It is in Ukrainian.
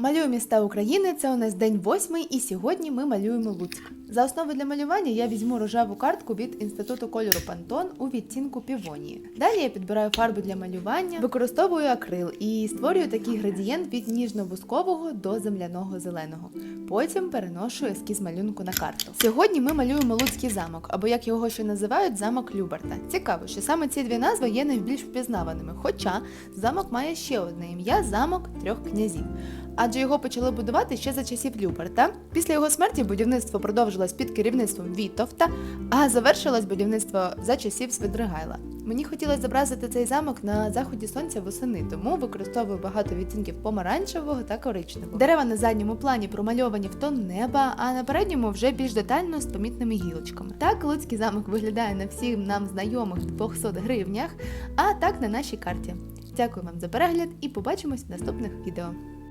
Малюю міста України. Це у нас день восьмий, і сьогодні ми малюємо Луцьк. За основу для малювання я візьму рожеву картку від інституту кольору Пантон у відтінку півонії. Далі я підбираю фарбу для малювання, використовую акрил і створюю такий градієнт від ніжно-бускового до земляного зеленого. Потім переношу ескіз малюнку на карту. Сьогодні ми малюємо Луцький замок, або як його ще називають, замок Люберта. Цікаво, що саме ці дві назви є найбільш впізнаваними. Хоча замок має ще одне ім'я замок трьох князів. Адже його почали будувати ще за часів Люберта. Після його смерті будівництво продовжилось під керівництвом Вітовта, а завершилось будівництво за часів Свидригайла. Мені хотілося зобразити цей замок на заході сонця восени, тому використовую багато відтінків помаранчевого та коричневого. Дерева на задньому плані промальовані в тон неба, а на передньому вже більш детально з помітними гілочками. Так Луцький замок виглядає на всім нам знайомих 200 гривнях, а так на нашій карті. Дякую вам за перегляд і побачимось в наступних відео.